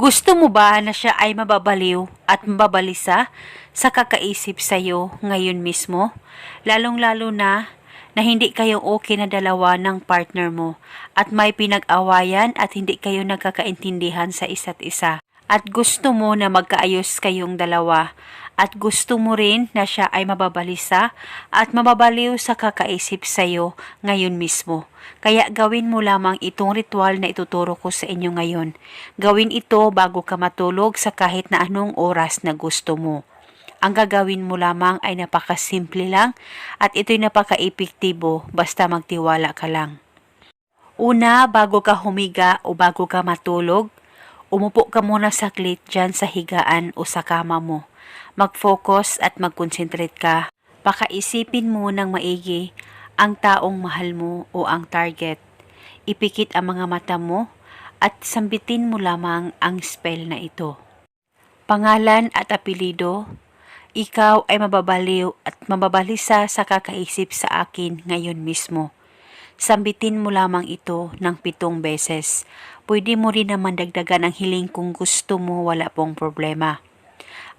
Gusto mo ba na siya ay mababaliw at mababalisa sa kakaisip sa'yo ngayon mismo? Lalong-lalo na na hindi kayo okay na dalawa ng partner mo at may pinag-awayan at hindi kayo nagkakaintindihan sa isa't isa. At gusto mo na magkaayos kayong dalawa at gusto mo rin na siya ay mababalisa at mababaliw sa kakaisip sa'yo ngayon mismo. Kaya gawin mo lamang itong ritual na ituturo ko sa inyo ngayon. Gawin ito bago ka matulog sa kahit na anong oras na gusto mo. Ang gagawin mo lamang ay napakasimple lang at ito'y napaka-epektibo basta magtiwala ka lang. Una, bago ka humiga o bago ka matulog, umupo ka muna saklit dyan sa higaan o sa kama mo. Mag-focus at mag-concentrate ka. Pakaisipin mo ng maigi ang taong mahal mo o ang target. Ipikit ang mga mata mo at sambitin mo lamang ang spell na ito. Pangalan at apelido, ikaw ay mababaliw at mababalisa sa kakaisip sa akin ngayon mismo. Sambitin mo lamang ito ng pitong beses. Pwede mo rin naman dagdagan ang hiling kung gusto mo wala pong problema.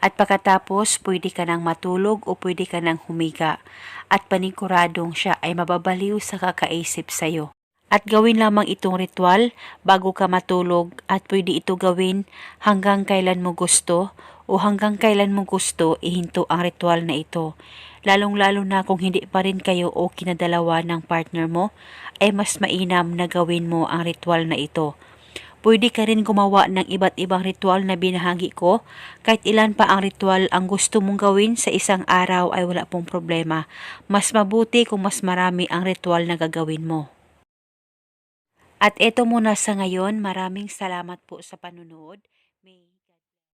At pagkatapos, pwede ka nang matulog o pwede ka nang humiga at paniguradong siya ay mababaliw sa kakaisip sa'yo. At gawin lamang itong ritual bago ka matulog at pwede ito gawin hanggang kailan mo gusto o hanggang kailan mo gusto ihinto ang ritual na ito. Lalong-lalo na kung hindi pa rin kayo o kinadalawa ng partner mo, ay mas mainam na gawin mo ang ritual na ito. Pwede ka rin gumawa ng iba't ibang ritual na binahagi ko. Kahit ilan pa ang ritual ang gusto mong gawin sa isang araw ay wala pong problema. Mas mabuti kung mas marami ang ritual na gagawin mo. At eto muna sa ngayon, maraming salamat po sa panunood. May